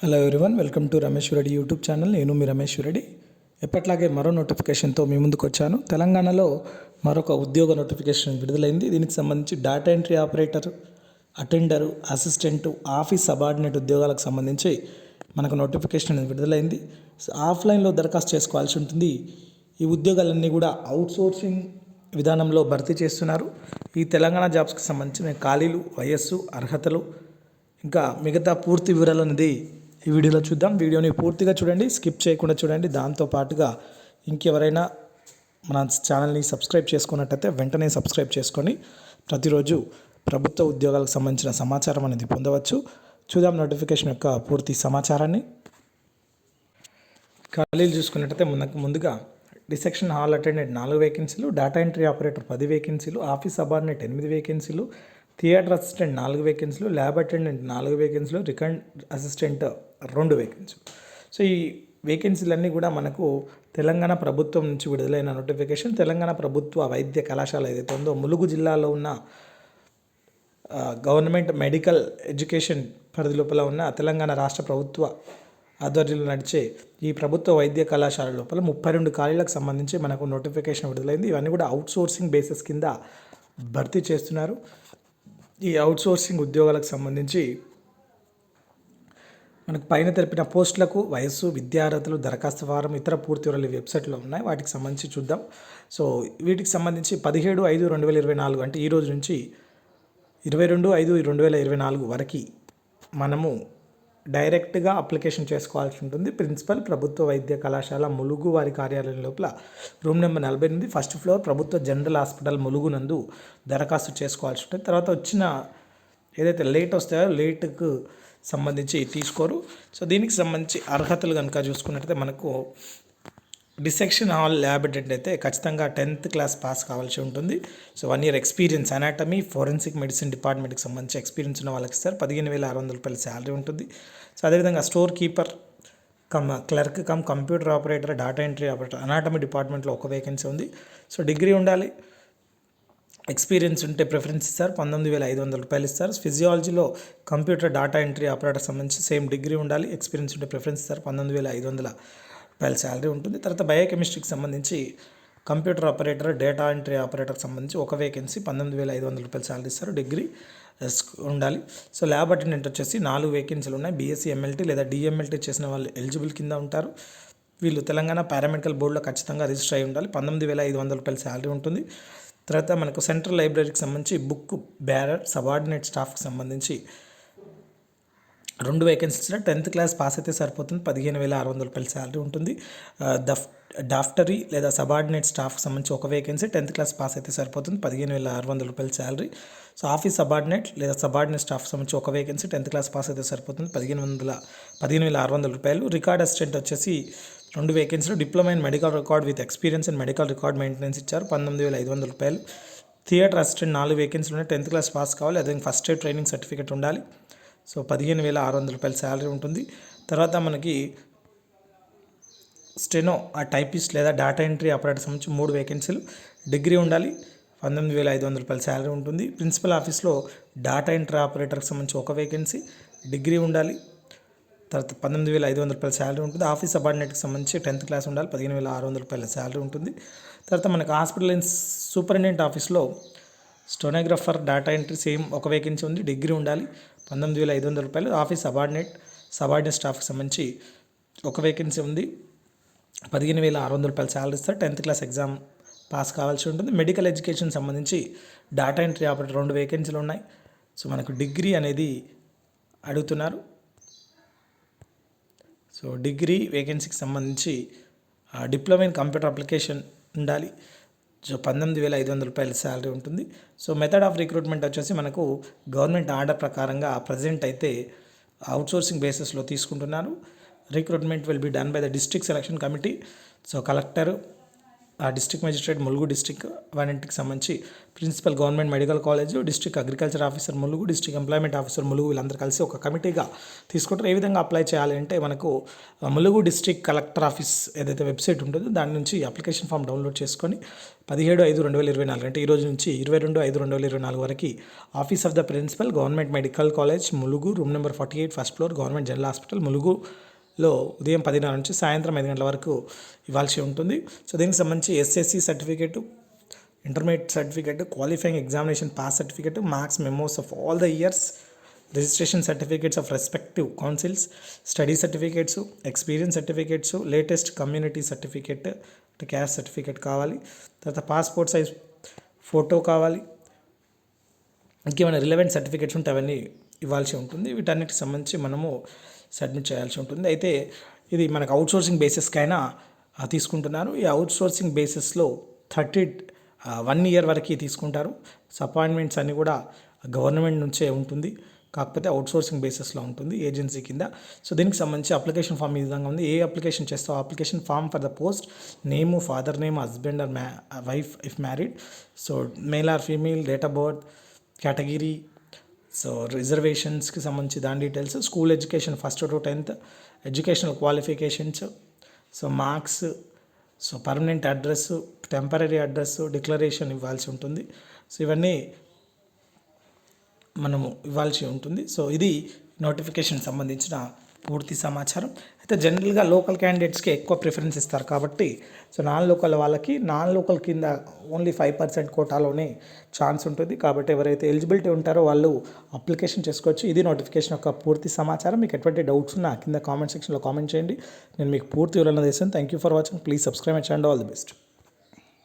Hello everyone welcome to Ramesh Reddy YouTube channel నేను మీ రమేష్ రెడ్డి ఎప్పట్లాగే మరో నోటిఫికేషన్తో మీ ముందుకు వచ్చాను. తెలంగాణలో మరొక ఉద్యోగ నోటిఫికేషన్ విడుదలైంది. దీనికి సంబంధించి data entry operator attender assistant office subordinate ఉద్యోగాలకు సంబంధించి మనకు నోటిఫికేషన్ అనేది విడుదలైంది. ఆఫ్లైన్లో దరఖాస్తు చేసుకోవాల్సి ఉంటుంది. ఈ ఉద్యోగాలన్నీ కూడా అవుట్సోర్సింగ్ విధానంలో భర్తీ చేస్తున్నారు. ఈ తెలంగాణ జాబ్స్కి సంబంధించిన ఖాళీలు వయస్సు అర్హతలు ఇంకా మిగతా పూర్తి వివరాలు అనేది ఈ వీడియోలో చూద్దాం. వీడియోని పూర్తిగా చూడండి స్కిప్ చేయకుండా చూడండి. దాంతో పాటుగా ఇంకెవరైనా మన ఛానల్ని సబ్స్క్రైబ్ చేసుకున్నట్టయితే వెంటనే సబ్స్క్రైబ్ చేసుకొని ప్రతిరోజు ప్రభుత్వ ఉద్యోగాలకు సంబంధించిన సమాచారం అనేది పొందవచ్చు. చూద్దాం నోటిఫికేషన్ యొక్క పూర్తి సమాచారాన్ని. ఖాళీలు చూసుకున్నట్టయితే ముందు ముందుగా డిసెక్షన్ హాల్ అటెండెంట్ నాలుగు వేకెన్సీలు డేటా ఎంట్రీ ఆపరేటర్ పది వేకెన్సీలు ఆఫీస్ సబార్డినేట్ ఎనిమిది వేకెన్సీలు థియేటర్ అసిస్టెంట్ నాలుగు వేకెన్సీలు ల్యాబ్ అటెండెంట్ నాలుగు వేకెన్సీలు రికండ్ అసిస్టెంట్ రెండు వేకెన్సీలు సో ఈ వేకెన్సీలన్నీ కూడా మనకు తెలంగాణ ప్రభుత్వం నుంచి విడుదలైన నోటిఫికేషన్ తెలంగాణ ప్రభుత్వ వైద్య కళాశాల ఏదైతే ఉందో ములుగు జిల్లాలో ఉన్న గవర్నమెంట్ మెడికల్ ఎడ్యుకేషన్ పరిధి లోపల ఉన్న తెలంగాణ రాష్ట్ర ప్రభుత్వ ఆధ్వర్యంలో నడిచే ఈ ప్రభుత్వ వైద్య కళాశాల లోపల ముప్పై రెండు ఖాళీలకు సంబంధించి మనకు నోటిఫికేషన్ విడుదలైంది. ఇవన్నీ కూడా అవుట్ సోర్సింగ్ బేసిస్ కింద భర్తీ చేస్తున్నారు. ఈ అవుట్సోర్సింగ్ ఉద్యోగాలకు సంబంధించి మనకు పైన తెలిపిన పోస్టులకు వయస్సు విద్యార్హతలు దరఖాస్తు ఫారం ఇతర పూర్తి వివరాలు వెబ్సైట్లో ఉన్నాయి. వాటికి సంబంధించి చూద్దాం. సో వీటికి సంబంధించి పదిహేడు ఐదు రెండు వేల ఇరవై నాలుగు అంటే ఈ రోజు నుంచి ఇరవై రెండు ఐదు రెండు వేల ఇరవై నాలుగు వరకు మనము డైరెక్ట్గా అప్లికేషన్ చేసుకోవాల్సి ఉంటుంది. ప్రిన్సిపల్ ప్రభుత్వ వైద్య కళాశాల ములుగు వారి కార్యాలయం లోపల రూమ్ నెంబర్ నలభై ఎనిమిది ఫస్ట్ ఫ్లోర్ ప్రభుత్వ జనరల్ హాస్పిటల్ ములుగు నందు దరఖాస్తు చేసుకోవాల్సి ఉంటుంది. తర్వాత వచ్చిన ఏదైతే లేట్ వస్తాయో లేట్కు సంబంధించి తీసుకోరు. సో దీనికి సంబంధించి అర్హతలు కనుక చూసుకున్నట్టయితే మనకు డిసెక్షన్ హాల్ ల్యాబ్ అయితే ఖచ్చితంగా టెన్త్ క్లాస్ పాస్ కావాల్సి ఉంటుంది. So one year experience anatomy forensic medicine డిపార్ట్మెంట్కి సంబంధించి ఎక్స్పీరియన్స్ ఉన్న వాళ్ళకి సార్ పదిహేను వేల ఆరు వందల రూపాయల శాలరీ ఉంటుంది. సో అదేవిధంగా store keeper cum clerk cum computer operator data entry operator anatomy డిపార్ట్మెంట్లో ఒక వేకెన్సీ ఉంది. సో డిగ్రీ ఉండాలి. ఎక్స్పీరియన్స్ ఉంటే ప్రిఫరెన్స్ ఇస్తారు. పంతొమ్మిది వేల ఐదు వందల రూపాయలు ఇస్తారు. ఫిజియాలజీలో కంప్యూటర్ డేటా ఎంట్రీ ఆపరేటర్ సంబంధించి సేమ్ డిగ్రీ ఉండాలి. ఎక్స్పీరియన్స్ ఉంటే ప్రిఫరెన్స్ ఇస్తారు. పంతొమ్మిది వేల ఐదు వందల రూపాయల శాలరీ ఉంటుంది. తర్వాత బయోకెమిస్ట్రీకి సంబంధించి కంప్యూటర్ ఆపరేటర్ డేటా ఎంట్రీ ఆపరేటర్కి సంబంధించి ఒక వేకెన్సీ పంతొమ్మిది వేల ఐదు వందల రూపాయలు శాలరీ ఇస్తారు. డిగ్రీ ఉండాలి. సో ల్యాబ్ అటెండెంట్ వచ్చేసి నాలుగు వేకెన్సీలు ఉన్నాయి. బీఎస్సీ ఎంఎల్టీ లేదా డిఎంఎల్టీ చేసిన వాళ్ళు ఎలిజిబుల్ కింద ఉంటారు. వీళ్ళు తెలంగాణ పారామెడికల్ బోర్డులో ఖచ్చితంగా రిజిస్టర్ అయి ఉండాలి. పంతొమ్మిది వేల ఐదు వందల రూపాయల శాలరీ ఉంటుంది. తర్వాత మనకు సెంట్రల్ లైబ్రరీకి సంబంధించి బుక్ బ్యారర్ సబార్డినేట్ స్టాఫ్కి సంబంధించి రెండు వేకెన్సీస్ టెన్త్ క్లాస్ పాస్ అయితే సరిపోతుంది. పదిహేను వేల ఆరు వందల రూపాయల శాలరీ ఉంటుంది. దఫ్ డాఫ్టరీ లేదా సబార్డినేట్ స్టాఫ్కి సంబంధించి ఒక వేకెన్సీ టెన్త్ క్లాస్ పాస్ అయితే సరిపోతుంది. పదిహేను వేల ఆరు వందల రూపాయల శాలరీ సో ఆఫీస్ సబార్డినేట్ లేదా సబార్డినేట్ స్టాఫ్ సంబంధించి ఒక వేకెన్సీ టెన్త్ క్లాస్ పాస్ అయితే సరిపోతుంది. పదిహేను వందల పదిహేను వేల ఆరు వందల రూపాయలు. రికార్డ్ అసిస్టెంట్ వచ్చేసి రెండు వేకెన్సీలు diploma in medical record with experience in medical record maintenance ఇచ్చారు. పంతొమ్మిది వేల ఐదు వందల రూపాయలు. థియేటర్ అసిస్టెంట్ నాలుగు వేకెన్సీలు ఉన్నాయి. టెన్త్ క్లాస్ పాస్ కావాలి. అదే ఫస్ట్ ఎయిడ్ ట్రైనింగ్ సర్టిఫికేట్ ఉండాలి. సో పదిహేను వేల ఆరు వందల రూపాయల శాలరీ ఉంటుంది. తర్వాత మనకి స్టెనో ఆ టైపిస్ట్ లేదా డేటా ఎంట్రీ ఆపరేటర్ సంబంధించి మూడు వేకెన్సీలు డిగ్రీ ఉండాలి పంతొమ్మిది వేల ఐదు వందల రూపాయల శాలరీ ఉంటుంది. ప్రిన్సిపల్ ఆఫీస్లో డేటా ఎంట్రీ ఆపరేటర్కి సంబంధించి ఒక వేకెన్సీ డిగ్రీ ఉండాలి తర్వాత పంతొమ్మిది వేల ఐదు వందల రూపాయల శాలరీ ఉంటుంది. ఆఫీస్ సబార్డినేట్కి సంబంధించి టెన్త్ క్లాస్ ఉండాలి పదిహేను వేల ఆరు వందల రూపాయల శాలరీ ఉంటుంది. తర్వాత మనకు హాస్పిటల్ సూపరింటెండెంట్ ఆఫీస్లో స్టోనోగ్రఫర్ డేటా ఎంట్రీ సేమ్ ఒక వేకెన్సీ ఉంది డిగ్రీ ఉండాలి. పంతొమ్మిది వేల ఐదు వందల రూపాయలు ఆఫీస్ సబార్డినేట్ సబార్డినేట్ స్టాఫ్కి సంబంధించి ఒక వేకెన్సీ ఉంది. పదిహేను వేల ఆరు వందల రూపాయలు శాలరీ ఇస్తారు. టెన్త్ క్లాస్ ఎగ్జామ్ పాస్ కావాల్సి ఉంటుంది. మెడికల్ ఎడ్యుకేషన్ సంబంధించి డేటా ఎంట్రీ ఆపరేటర్ రెండు వేకెన్సీలు ఉన్నాయి. సో మనకు డిగ్రీ అనేది అడుగుతున్నారు. సో డిగ్రీ వేకెన్సీకి సంబంధించి ఆ, డిప్లొమా ఇన్ కంప్యూటర్ అప్లికేషన్ ఉండాలి. సో పంతొమ్మిది వేల ఐదు వందల రూపాయల శాలరీ ఉంటుంది. సో మెథడ్ ఆఫ్ రిక్రూట్మెంట్ వచ్చేసి మనకు గవర్నమెంట్ ఆర్డర్ ప్రకారంగా ప్రజెంట్ అయితే అవుట్సోర్సింగ్ బేసిస్లో తీసుకుంటున్నారు. Recruitment will be done by the district selection committee so collector district magistrate Mulugu district వాటికి సంబంధించి principal government medical college district agriculture officer Mulugu district employment officer Mulugu వీళ్ళందరూ కలిసి ఒక కమిటీగా తీసుకుంటారు. ఏ విధంగా అప్లై చేయాలి అంటే మనకు ములుగు డిస్ట్రిక్ట్ కలెక్టర్ ఆఫీస్ ఏదైతే వెబ్సైట్ ఉంటుందో దాని నుంచి అప్లికేషన్ ఫామ్ డౌన్లోడ్ చేసుకొని పదిహేడు ఐదు రెండు వేల ఇరవై నాలుగు అంటే ఈ రోజు నుంచి ఇరవై రెండు ఐదు రెండు వేల ఇరవై నాలుగు వరకు office of the principal government medical college Mulugu room number forty eight first floor government general hospital Mulugu లో ఉదయం పదిన్నర నుంచి సాయంత్రం ఐదు గంటల వరకు ఇవ్వాల్సి ఉంటుంది. సో దీనికి సంబంధించి SSC certificate intermediate certificate qualifying examination pass certificate marks memos of all the years registration certificates of respective councils study certificates experience certificates latest community certificate అంటే క్యాస్ట్ సర్టిఫికేట్ కావాలి. తర్వాత పాస్పోర్ట్ సైజ్ ఫోటో కావాలి. ఇంకేమైనా relevant certificates ఉంటే అవన్నీ ఇవ్వాల్సి ఉంటుంది. వీటన్నిటికి సంబంధించి మనము సబ్మిట్ చేయాల్సి ఉంటుంది. అయితే ఇది మనకు అవుట్సోర్సింగ్ బేసిస్కైనా తీసుకుంటున్నారు. ఈ అవుట్సోర్సింగ్ బేసిస్లో థర్టీ వన్ ఇయర్ వరకు తీసుకుంటారు. అపాయింట్మెంట్స్ అన్నీ కూడా గవర్నమెంట్ నుంచే ఉంటుంది. కాకపోతే అవుట్సోర్సింగ్ బేసిస్లో ఉంటుంది ఏజెన్సీ కింద. సో దీనికి సంబంధించి అప్లికేషన్ ఫామ్ ఈ విధంగా ఉంది. ఏ అప్లికేషన్ చేస్తావు? Application form for the post name father name husband or మ్యా wife if married. So male or female date of birth category so రిజర్వేషన్స్కి సంబంధించి దాని details school education first to tenth educational qualifications so marks so permanent address temporary address declaration ఇవ్వాల్సి ఉంటుంది. So ఇవన్నీ మనము ఇవ్వాల్సి ఉంటుంది. So ఇది నోటిఫికేషన్ సంబంధించిన పూర్తి సమాచారం. అయితే జనరల్గా లోకల్ క్యాండిడేట్స్కి ఎక్కువ ప్రిఫరెన్స్ ఇస్తారు కాబట్టి సో నాన్ లోకల్ వాళ్ళకి నాన్ లోకల్ కింద ఓన్లీ ఫైవ్ పర్సెంట్ కోటాలోనే ఛాన్స్ ఉంటుంది. కాబట్టి ఎవరైతే ఎలిజిబిలిటీ ఉంటారో వాళ్ళు అప్లికేషన్ చేసుకోవచ్చు. ఇది నోటిఫికేషన్ యొక్క పూర్తి సమాచారం. మీకు ఎటువంటి డౌట్స్ ఉన్నా కింద కామెంట్ సెక్షన్లో కామెంట్ చేయండి. నేను మీకు పూర్తి వివరణ చేశాను thank you for watching. Please subscribe and all the best.